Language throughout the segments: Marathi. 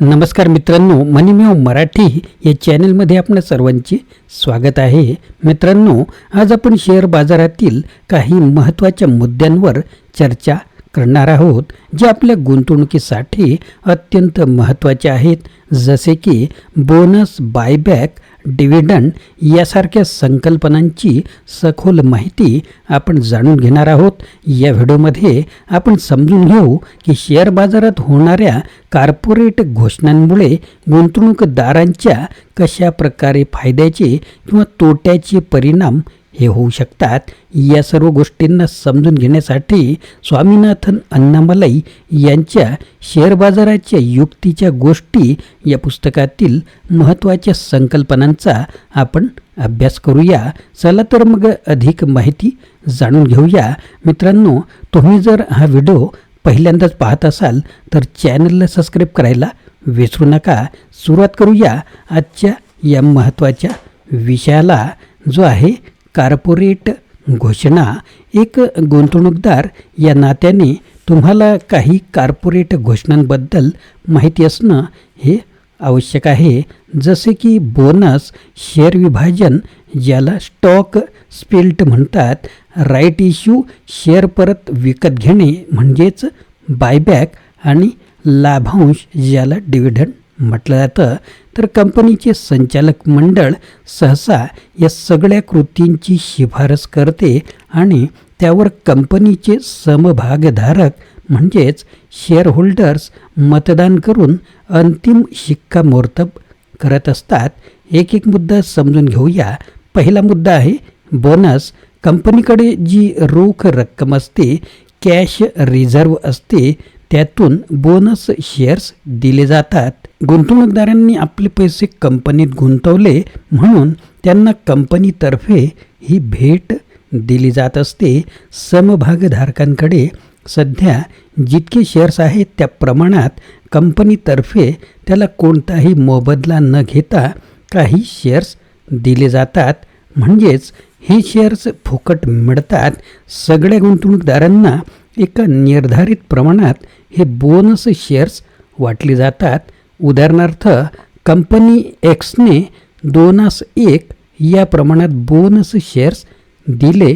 नमस्कार मित्रांनो मनीमेव मराठी या चॅनलमध्ये आपण सर्वांचे स्वागत आहे. मित्रांनो आज आपण शेअर बाजारातील काही महत्त्वाच्या मुद्द्यांवर चर्चा करणार आहोत जे आपल्या गुंतवणुकीसाठी अत्यंत महत्त्वाचे आहेत. जसे की बोनस बायबॅक डिव्हिडंड यासारख्या संकल्पनांची सखोल माहिती आपण जाणून घेणार आहोत. या व्हिडिओमध्ये आपण समजून घेऊ की शेअर बाजारात होणाऱ्या कॉर्पोरेट घोषणांमुळे गुंतवणूकदारांच्या कशा प्रकारे फायद्याचे किंवा तोट्याचे परिणाम हे होऊ शकतात. या सर्व गोष्टींना समजून घेण्यासाठी स्वामीनाथन अण्णामलाई यांच्या शेअर बाजाराच्या युक्तीच्या गोष्टी या पुस्तकातील महत्त्वाच्या संकल्पनांचा आपण अभ्यास करूया. चला तर मग अधिक माहिती जाणून घेऊया. मित्रांनो तुम्ही जर हा व्हिडिओ पहिल्यांदाच पाहत असाल तर चॅनलला सबस्क्राईब करायला विसरू नका. सुरुवात करूया आजच्या या महत्त्वाच्या विषयाला जो आहे कार्पोरेट घोषणा एक गुंतवणूकदार या नात्याने तुम्हाला काही कार्पोरेट घोषणांबद्दल माहिती असणं हे आवश्यक आहे. जसे की बोनस शेअर विभाजन ज्याला स्टॉक स्पिल्ट म्हणतात राईट इश्यू शेअर परत विकत घेणे म्हणजेच बायबॅक आणि लाभांश ज्याला डिव्हिडंड म्हटलं जातं. तर कंपनीचे संचालक मंडळ सहसा या सगळ्या कृतींची शिफारस करते आणि त्यावर कंपनीचे समभागधारक म्हणजेच शेअरहोल्डर्स मतदान करून अंतिम शिक्कामोर्तब करत असतात. एक एक मुद्दा समजून घेऊया. पहिला मुद्दा आहे बोनस कंपनीकडे जी रोख रक्कम असते कॅश रिझर्व असते त्यातून बोनस शेअर्स दिले जातात. गुंतवणूकदारांनी आपले पैसे कंपनीत गुंतवले म्हणून त्यांना कंपनीतर्फे ही भेट दिली जात असते. समभागधारकांकडे सध्या जितके शेअर्स आहेत त्या प्रमाणात कंपनीतर्फे त्याला कोणताही मोबदला न घेता काही शेअर्स दिले जातात. म्हणजेच हे शेअर्स फुकट मिळतात. सगळ्या गुंतवणूकदारांना एका निर्धारित प्रमाणात हे बोनस शेअर्स वाटले जातात. उदाहरणार्थ कंपनी एक्सने दोनास एक या प्रमाणात बोनस शेअर्स दिले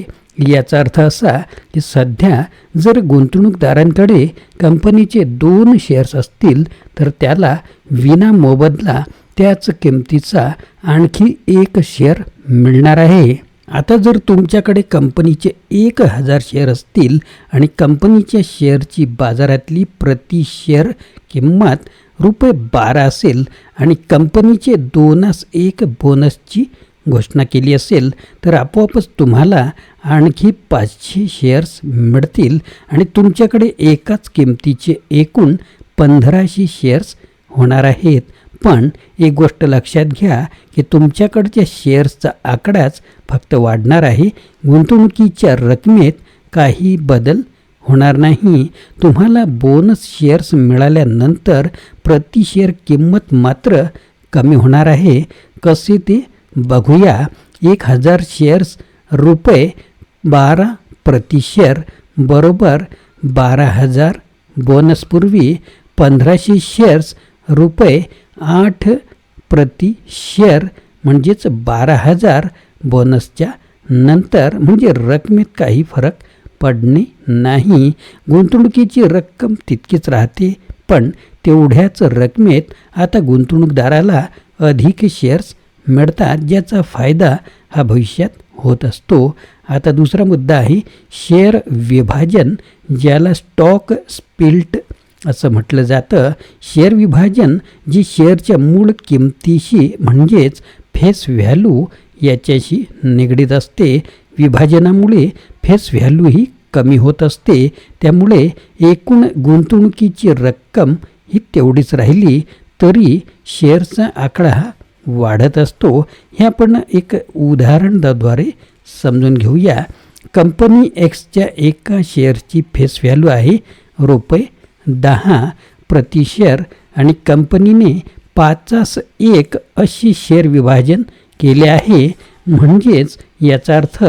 याचा अर्थ असा की सध्या जर गुंतवणूकदारांकडे कंपनीचे दोन शेअर्स असतील तर त्याला विना मोबदला त्याच किमतीचा आणखी एक शेअर मिळणार आहे. आता जर तुमच्याकडे कंपनीचे एक हजार शेअर असतील आणि कंपनीच्या शेअरची बाजारातली प्रति शेअर किंमत रुपये बारा असेल आणि कंपनीचे दोनास एक बोनसची घोषणा केली असेल तर आपोआपच तुम्हाला आणखी पाचशे शेअर्स मिळतील आणि तुमच्याकडे एकाच किमतीचे एकूण पंधराशे शेअर्स होणार आहेत. पण एक गोष्ट लक्षात घ्या की तुमच्याकडच्या शेअर्सचा आकडाच फक्त वाढणार आहे. गुंतवणुकीच्या रकमेत काही बदल होणार नाही. तुम्हाला बोनस शेअर्स मिळाल्यानंतर प्रति शेअर किंमत मात्र कमी होणार आहे. कसे ते बघूया. एक हजार शेअर्स रुपये बारा प्रति शेअर बरोबर बारा हजार. बोनसपूर्वी पंधराशे शेअर्स रुपये आठ प्रति शेअर म्हणजेच बारा हजार बोनसच्या नंतर म्हणजे रकमेत काही फरक पडणे नाही. गुंतवणुकीची रक्कम तितकीच राहते पण तेवढ्याच रकमेत आता गुंतवणूकदाराला अधिक शेअर्स मिळतात ज्याचा फायदा हा भविष्यात होत असतो. आता दुसरा मुद्दा आहे शेअर विभाजन ज्याला स्टॉक स्पिल्ट असं म्हटलं जातं. शेअर विभाजन जी शेअरच्या मूळ किमतीशी म्हणजेच फेस व्हॅल्यू याच्याशी निगडीत असते विभाजनामुळे फेस व्हॅल्यू ही कमी होत असते. त्यामुळे एकूण गुंतवणुकीची रक्कम ही तेवढीच राहिली तरी शेअरचा आकडा हा वाढत असतो. हे आपण एक उदाहरणाद्वारे समजून घेऊया. कंपनी एक्सच्या एका शेअरची फेस व्हॅल्यू आहे रुपये दहा प्रति शेअर आणि कंपनीने पाचास एक अशी शेअर विभाजन केले आहे. म्हणजेच याचा अर्थ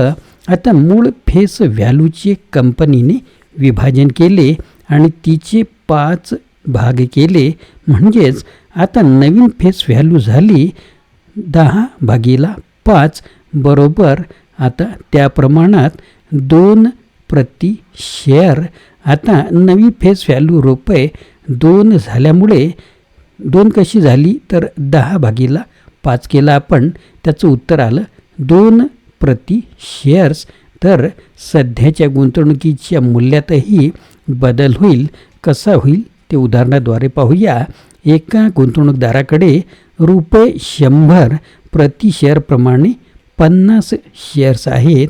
आता मूळ फेस व्हॅल्यूचे कंपनीने विभाजन केले आणि तिचे पाच भाग केले. म्हणजेच आता नवीन फेस व्हॅल्यू झाली दहा भागीला पाच बरोबर आता त्या प्रमाणात दोन प्रति शेअर आता नवी फेस व्हॅल्यू रुपये दोन झाल्यामुळे दोन कशी झाली तर दहा भागीला पाच केला आपण. त्याचं उत्तर आलं दोन प्रति शेअर्स तर सध्याच्या गुंतवणुकीच्या मूल्यातही बदल होईल. कसा होईल ते उदाहरणाद्वारे पाहूया. एका गुंतवणूकदाराकडे रुपये शंभर प्रति शेअरप्रमाणे पन्नास शेअर्स आहेत.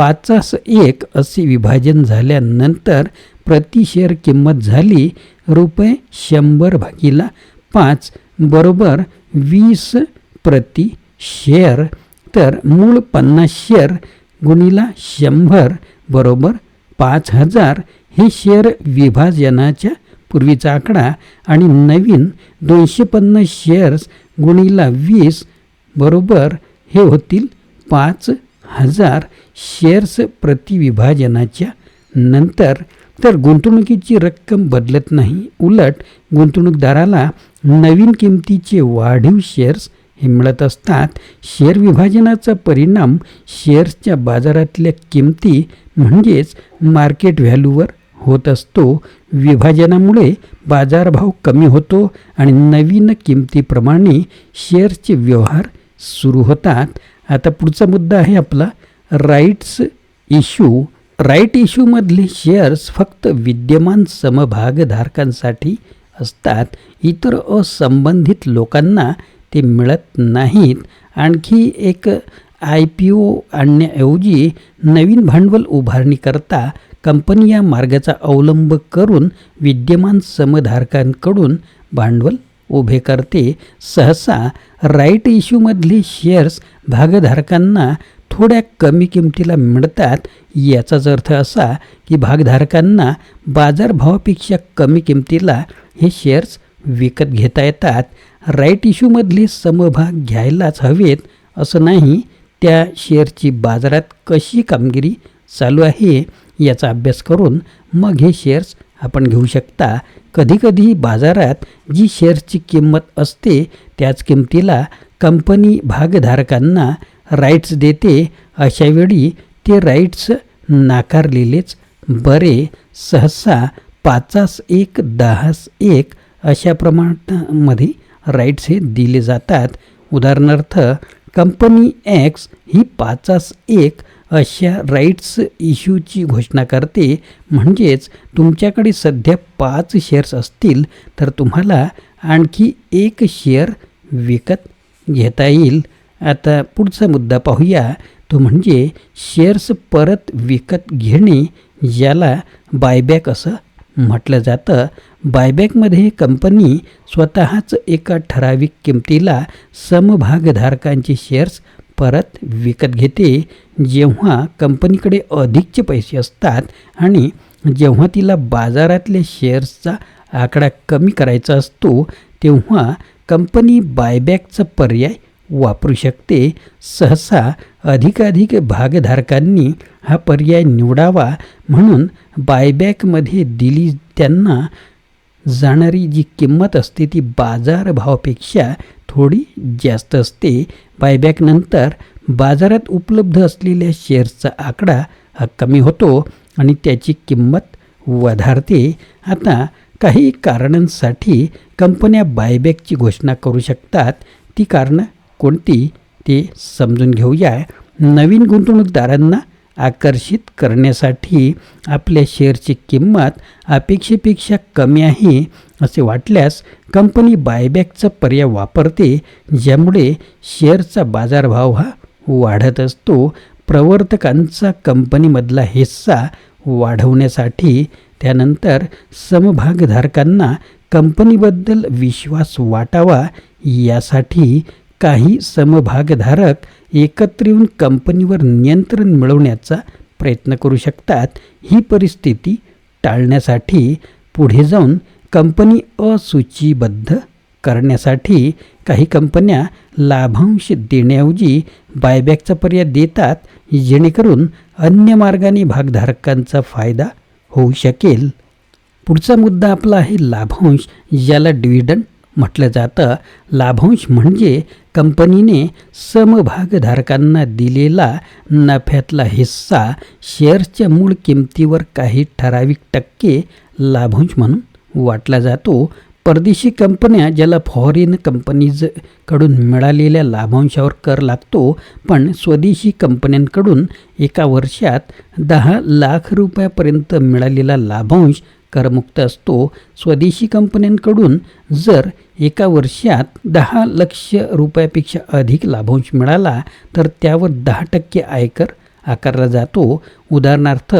पाचास एक असे विभाजन झाल्यानंतर प्रति शेअर किंमत झाली रुपये शंभर भागीला पाच बरोबर वीस प्रति शेअर तर मूळ पन्नास शेअर गुणिला शंभर बरोबर पाच हजार हे शेअर विभाजनाच्या पूर्वीचा आकडा. आणि नवीन दोनशे पन्नास शेअर्स गुणिला वीस बरोबर हे होतील पाच हजार शेअर्स प्रतिविभाजनाच्या नंतर तर गुंतवणुकीची रक्कम बदलत नाही. उलट गुंतवणूकदाराला नवीन किमतीचे वाढीव शेअर्स हे मिळत असतात. शेअर विभाजनाचा परिणाम शेअर्सच्या बाजारातल्या किमती म्हणजेच मार्केट व्हॅल्यूवर होत असतो. विभाजनामुळे बाजारभाव कमी होतो आणि नवीन किमतीप्रमाणे शेअर्सचे व्यवहार सुरू होतात. आता पुढचा मुद्दा आहे आपला. राईट्स इश्यू राईट इश्यूमधले शेअर्स फक्त विद्यमान समभागधारकांसाठी असतात. इतर असंबंधित लोकांना ते मिळत नाहीत. आणखी एक आय पी ओ आणण्याऐवजी नवीन भांडवल उभारणीकरता कंपनी या मार्गाचा अवलंब करून विद्यमान समधारकांकडून भांडवल उभे करते. सहसा राईट इश्यूमधली शेअर्स भागधारकांना थोड्या कमी किमतीला मिळतात. याचाच अर्थ असा की भागधारकांना बाजारभावापेक्षा कमी किमतीला हे शेअर्स विकत घेता येतात. राईट इश्यूमधले समभाग घ्यायलाच हवेत असं नाही त्या शेअरची बाजारात कशी कामगिरी चालू आहे याचा अभ्यास करून मग हे शेअर्स आपण घेऊ शकता. कधीकधी बाजारात जी शेअर्सची किंमत असते त्याच किमतीला कंपनी भागधारकांना राईट्स देते. अशावेळी ते राईट्स नाकारलेलेच बरे. सहसा पाचास एक दहास एक अशा प्रमाणामध्ये राईट्स हे दिले जातात. उदाहरणार्थ कंपनी एक्स ही पाचास एक अशा राईट्स इश्यूची घोषणा करते. म्हणजेच तुमच्याकडे सध्या पाच शेअर्स असतील तर तुम्हाला आणखी एक शेअर विकत घेता येईल. आता पुढचा मुद्दा पाहूया. तो म्हणजे शेअर्स परत विकत घेणे याला बायबॅक असं म्हटलं जातं. बायबॅकमध्ये कंपनी स्वतःच एका ठराविक किमतीला समभागधारकांचे शेअर्स परत विकत घेते. जेव्हा कंपनीकडे अधिकचे पैसे असतात आणि जेव्हा तिला बाजारातल्या शेअर्सचा आकडा कमी करायचा असतो तेव्हा कंपनी बायबॅकचा पर्याय वापरू शकते. सहसा अधिकाधिक भागधारकांनी हा पर्याय निवडावा म्हणून बायबॅकमध्ये दिली त्यांना जाणारी जी किंमत असते ती बाजारभावापेक्षा थोडी जास्त असते. बायबॅकनंतर बाजारात उपलब्ध असलेल्या शेअर्सचा आकडा हा कमी होतो आणि त्याची किंमत वधारते. आता काही कारणांसाठी कंपन्या बायबॅकची घोषणा करू शकतात. ती कारणं कोणती ते समजून घेऊया. नवीन गुंतवणूकदारांना आकर्षित करण्यासाठी आपल्या शेअरची किंमत अपेक्षेपेक्षा कमी आहे असे वाटल्यास कंपनी बायबॅकचा पर्याय वापरते ज्यामुळे शेअरचा बाजारभाव हा वाढत असतो. प्रवर्तकांचा कंपनीमधला हिस्सा वाढवण्यासाठी त्यानंतर समभागधारकांना कंपनीबद्दल विश्वास वाटावा यासाठी काही समभागधारक एकत्र येऊन कंपनीवर नियंत्रण मिळवण्याचा प्रयत्न करू शकतात. ही परिस्थिती टाळण्यासाठी पुढे जाऊन कंपनी असूचीबद्ध करण्यासाठी काही कंपन्या लाभांश देण्याऐवजी बायबॅकचा पर्याय देतात जेणेकरून अन्य मार्गाने भागधारकांचा फायदा होऊ शकेल. पुढचा मुद्दा आपला आहे लाभांश ज्याला डिव्हिडंड म्हटलं जातं. लाभांश म्हणजे कंपनीने समभागधारकांना दिलेला नफ्यातला हिस्सा शेअर्सच्या मूळ किमतीवर काही ठराविक टक्के लाभांश म्हणून वाटला जातो. परदेशी कंपन्या ज्याला फॉरेन कंपनीजकडून मिळालेल्या लाभांशावर कर लागतो पण स्वदेशी कंपन्यांकडून एका वर्षात दहा लाख रुपयापर्यंत मिळालेला लाभांश करमुक्त असतो. स्वदेशी कंपन्यांकडून जर एका वर्षात दहा लक्ष रुपयापेक्षा अधिक लाभांश मिळाला तर त्यावर दहा टक्के आयकर आकारला जातो. उदाहरणार्थ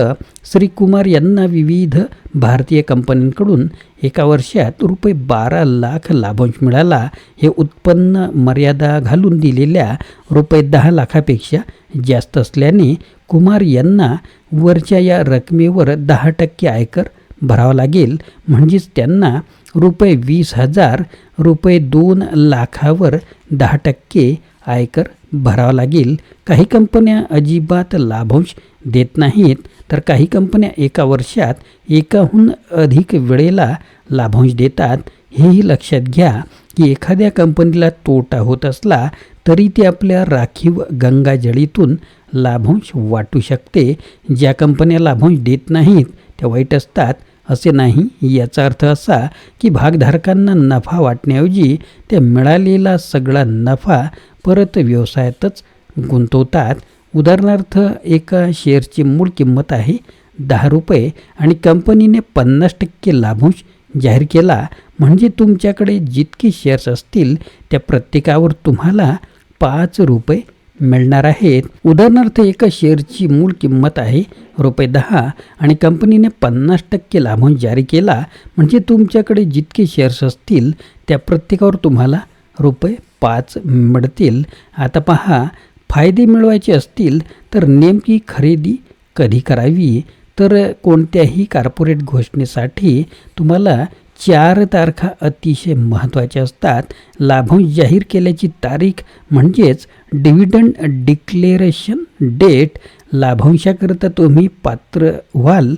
श्रीकुमार यांना विविध भारतीय कंपन्यांकडून एका वर्षात रुपये बारा लाख लाभांश मिळाला. हे उत्पन्न मर्यादा घालून दिलेल्या रुपये दहा लाखापेक्षा जास्त असल्याने कुमार यांना वरच्या या रकमेवर दहा टक्के आयकर भरावा लागेल. म्हणजेच त्यांना रुपये वीस हजार रुपये दोन लाखावर दहा टक्के आयकर भरावा लागेल. काही कंपन्या अजिबात लाभांश देत नाहीत तर काही कंपन्या एका वर्षात एकाहून अधिक वेळेला लाभांश देतात. हेही लक्षात घ्या की एखाद्या कंपनीला तोटा होत असला तरी ती आपल्या राखीव गंगाजळीतून लाभांश वाटू शकते. ज्या कंपन्या लाभांश देत नाहीत त्या वाईट असतात. असे नाही. याचा अर्थ असा की भागधारकांना नफा वाटण्याऐवजी त्या मिळालेला सगळा नफा परत व्यवसायातच गुंतवतात. उदाहरणार्थ एका शेअरची मूळ किंमत आहे दहा रुपये आणि कंपनीने पन्नास टक्के लाभांश जाहीर केला. म्हणजे तुमच्याकडे जितके शेअर्स असतील त्या प्रत्येकावर तुम्हाला पाच रुपये मिळणार आहेत. उदाहरणार्थ एका शेअरची मूळ किंमत आहे रुपये दहा आणि कंपनीने पन्नास टक्के लाभांश जारी केला. म्हणजे तुमच्याकडे जितके शेअर्स असतील त्या प्रत्येकावर तुम्हाला रुपये पाच मिळतील. आता पहा फायदे मिळवायचे असतील तर नेमकी खरेदी कधी करावी? तर कोणत्याही कॉर्पोरेट घोषणेसाठी तुम्हाला चार तारखा अतिशय महत्त्वाच्या असतात. लाभांश जाहीर केल्याची तारीख म्हणजेच डिव्हिडंड डिक्लेरेशन डेट लाभांशाकरता तुम्ही पात्र व्हाल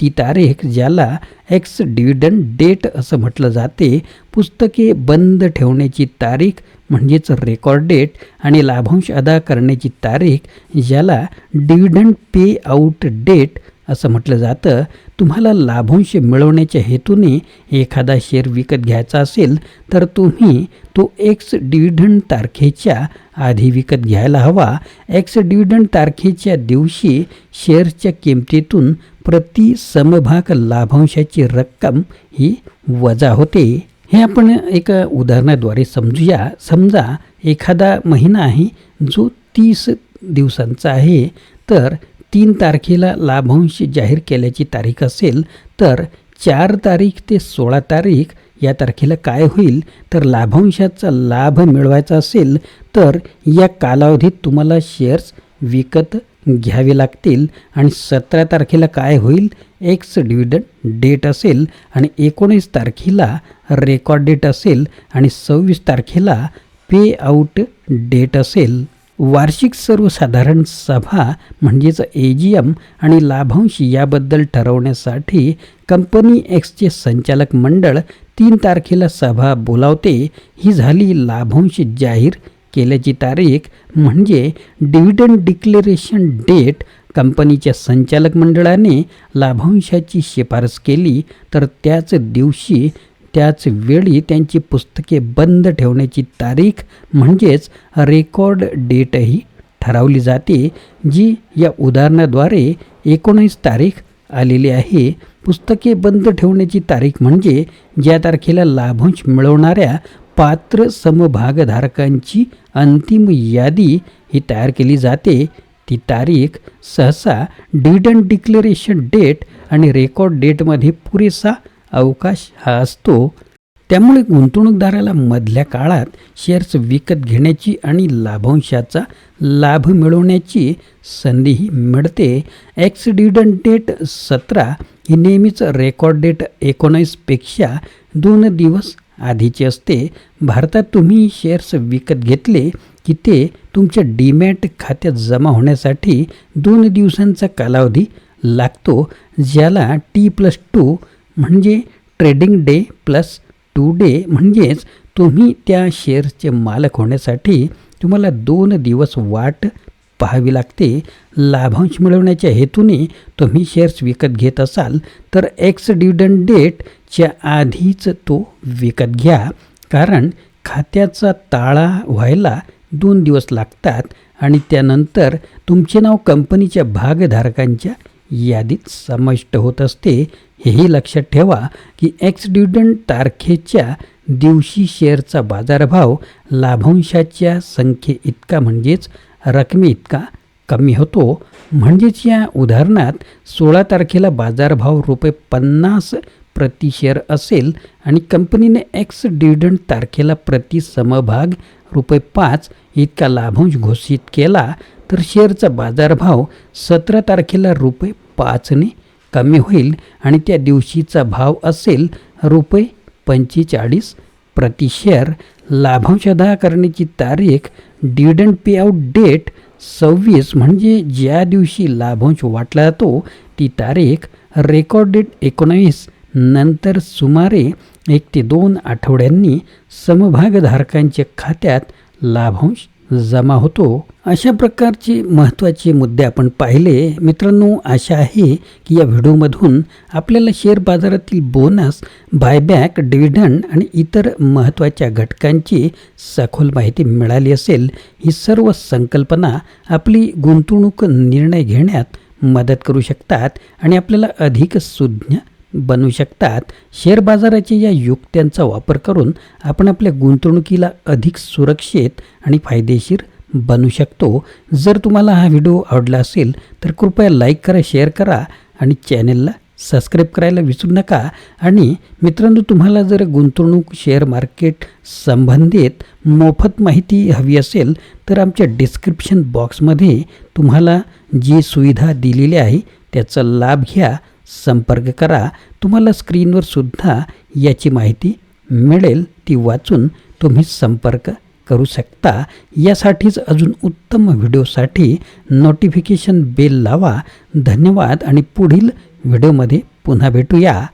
ती तारीख ज्याला एक्स डिव्हिडंड डेट असं म्हटलं जाते. पुस्तके बंद ठेवण्याची तारीख म्हणजेच रेकॉर्ड डेट आणि लाभांश अदा करण्याची तारीख ज्याला डिव्हिडंड पे आउट डेट असं म्हटलं जातं तुम्हाला लाभांश मिळवण्याच्या हेतूने एखादा शेअर विकत घ्यायचा असेल तर तुम्ही तो एक्स डिव्हिडंड तारखेच्या आधी विकत घ्यायला हवा. एक्स डिव्हिडंड तारखेच्या दिवशी शेअरच्या किमतीतून प्रति समभाग लाभांशाची रक्कम ही वजा होते. हे आपण एका उदाहरणाद्वारे समजूया. समजा एखादा महिना आहे जो तीस दिवसांचा आहे तर तीन तारखेला लाभांश जाहीर केल्याची तारीख असेल तर चार तारीख ते सोळा तारीख या तारखेला काय होईल? तर लाभांशाचा लाभ मिळवायचा असेल तर या कालावधीत तुम्हाला शेअर्स विकत घ्यावे लागतील आणि सतरा तारखेला काय होईल? एक्स डिव्हिडंड डेट असेल आणि एकोणीस तारखेला रेकॉर्ड डेट असेल आणि सव्वीस तारखेला पे आऊट डेट असेल. वार्षिक सर्वसाधारण सभा म्हणजेच ए जी एम आणि लाभांश याबद्दल ठरवण्यासाठी कंपनी एक्सचे संचालक मंडळ तीन तारखेला सभा बोलावते. ही झाली लाभांश जाहीर केल्याची तारीख म्हणजे डिव्हिडंड डिक्लेरेशन डेट. कंपनीच्या संचालक मंडळाने लाभांशाची शिफारस केली तर त्याच दिवशी त्याच वेळी त्यांची पुस्तके बंद ठेवण्याची तारीख म्हणजेच रेकॉर्ड डेटही ठरवली जाते जी या उदाहरणाद्वारे एकोणीस तारीख आलेली आहे. पुस्तके बंद ठेवण्याची तारीख म्हणजे ज्या तारखेला लाभांश मिळवणाऱ्या पात्र समभागधारकांची अंतिम यादी ही तयार केली जाते. ती तारीख सहसा डिडन डिक्लेरेशन डेट आणि रेकॉर्ड डेटमध्ये पुरेसा अवकाश हा असतो. त्यामुळे गुंतवणूकदाराला मधल्या काळात शेअर्स विकत घेण्याची आणि लाभांशाचा लाभ मिळवण्याची संधीही मिळते. एक्स डेट सतरा ही नेहमीच रेकॉर्ड डेट एकोणीसपेक्षा दोन दिवस आधीची असते. भारतात तुम्ही शेअर्स विकत घेतले की ते तुमच्या डीमॅट खात्यात जमा होण्यासाठी दोन दिवसांचा कालावधी लागतो ज्याला टी प्लस टू म्हणजे trading day plus two day म्हणजेच तुम्ही त्या शेअर्सचे मालक होण्यासाठी तुम्हाला दोन दिवस वाट पाहावी लागते. लाभांश मिळवण्याच्या हेतूने तुम्ही शेअर्स विकत घेत असाल तर एक्स डिव्हिडंड डेटच्या आधीच तो विकत घ्या. कारण खात्याचा ताळा व्हायला दोन दिवस लागतात आणि त्यानंतर तुमचे नाव कंपनीच्या भागधारकांच्या यादीत समाविष्ट होत असते. हेही लक्षात ठेवा की एक्स डिव्हिडंड तारखेच्या दिवशी शेअरचा बाजारभाव लाभांशाच्या संख्ये इतका म्हणजेच रकमे इतका कमी होतो. म्हणजेच या उदाहरणात सोळा तारखेला बाजारभाव रुपये पन्नास प्रति शेअर असेल आणि कंपनीने एक्स डिव्हिडंड तारखेला प्रति समभाग रुपये पाच इतका लाभांश घोषित केला तर शेअरचा बाजारभाव सतरा तारखेला रुपये पाचने कमी होईल आणि त्या दिवशीचा भाव असेल रुपये पंचेचाळीस प्रति शेअर लाभांश अदा करण्याची तारीख डिव्हिडंड पे आउट डेट सव्वीस म्हणजे ज्या दिवशी लाभांश वाटला जातो ती तारीख रेकॉर्ड डेट एकोणावीस नंतर सुमारे एक ते दोन आठवड्यांनी समभागधारकांच्या खात्यात लाभांश जमा होतो. अशा प्रकारचे महत्त्वाचे मुद्दे आपण पाहिले. मित्रांनो आशा आहे की या व्हिडिओमधून आपल्याला शेअर बाजारातील बोनस बायबॅक डिव्हिडंड आणि इतर महत्त्वाच्या घटकांची सखोल माहिती मिळाली असेल ही सर्व संकल्पना आपली गुंतवणूक निर्णय घेण्यात मदत करू शकतात आणि आपल्याला अधिक सुज्ञ बनवू शकतात. शेअर बाजाराच्या या युक्त्यांचा वापर करून आपण आपल्या गुंतवणुकीला अधिक सुरक्षित आणि फायदेशीर बनू शकतो. जर तुम्हाला हा व्हिडिओ आवडला असेल तर कृपया लाईक करा शेअर करा आणि चॅनेलला सबस्क्राईब करायला विसरू नका. आणि मित्रांनो तुम्हाला जर गुंतवणूक शेअर मार्केट संबंधित मोफत माहिती हवी असेल तर आमच्या डिस्क्रिप्शन बॉक्समध्ये तुम्हाला जी सुविधा दिलेली आहे त्याचा लाभ घ्या. संपर्क करा. तुम्हाला स्क्रीनवर सुद्धा याची माहिती मिळेल ती वाचून तुम्ही संपर्क करू शकता. यासाठीच अजून उत्तम व्हिडिओसाठी नोटिफिकेशन बेल लावा. धन्यवाद आणि पुढील व्हिडिओमध्ये पुन्हा भेटूया.